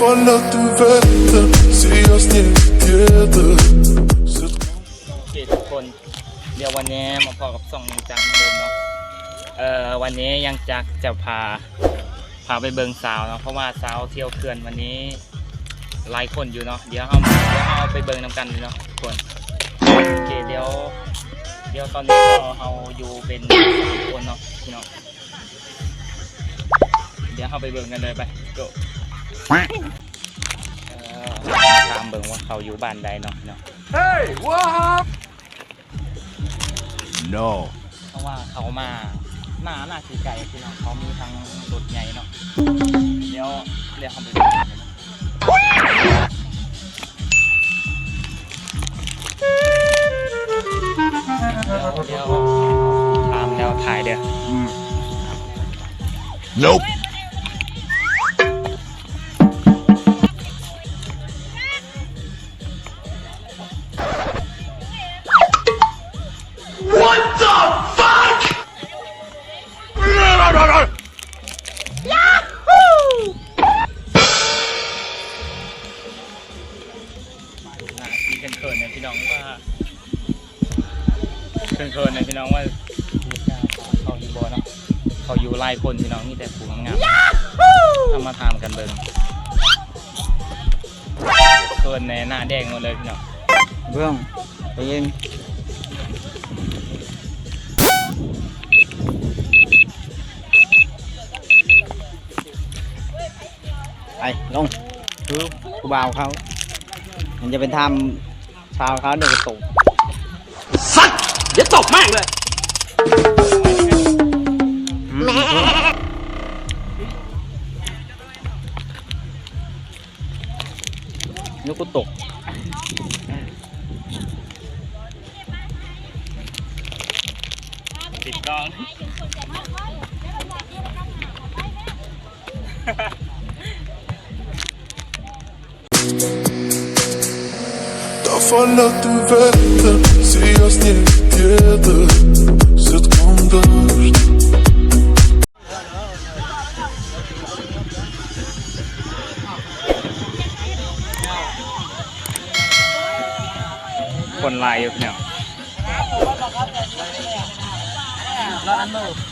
Håll att du väntar, se oss ner together Sätt โอเคทุกคน เดี๋ยววันนี้มาพอกับส่องยังจักรเหมือนเดิมเนาะ เอ่อวันนี้ยังจักรจะพาพาไปเบิงสาวเนาะเพราะว่าสาวเที่ยวเขื่อนวันนี้หลายคนอยู่เนาะเดี๋ยวเราเดี๋ยวเราไปเบิงนำกันเลยเนาะทุกคนโอเคเดี๋ยวเดี๋ยวตอนนี้เราอยู่เป็นสามคนเนาะพี่น้องเดี๋ยวเราไปเบิงกันเลยไป go ตามเบิงว่าเขาอยู่บ้านใดเนาะพี่น้อง No. เพราะว่าเขามาหน้าหน้าสีไก่พี่น้องเขามีทั้งรถใหญ่เนาะเดี๋ยวเรียกเขาไปดูกันเลยนะเดี๋ยวเดี๋ยวตามแล้วถ่ายเด้อ Nope. เขินๆเนี่ยพี่น้องว่าเขินๆเนี่ยพี่น้องว่าเขาอยู่บ่เนาะเขาอยู่ไล่คนพี่น้องนี่แต่ผูงงามๆเอามาทำกันเบิ่งเขินในหน้าแดงหมดเลยพี่น้องเบื้องไปเองไปลงคือกูบ่าวเขามันจะเป็นทำ ชาวเขาเด็กตกสัตว์เดี๋ยวตกแม่งเลยนึกกูตกปิดกล้อง Фаля ты в это, сейчас не где-то Сетком дождь Còn lại được nhỉ? Lo ăn đâu?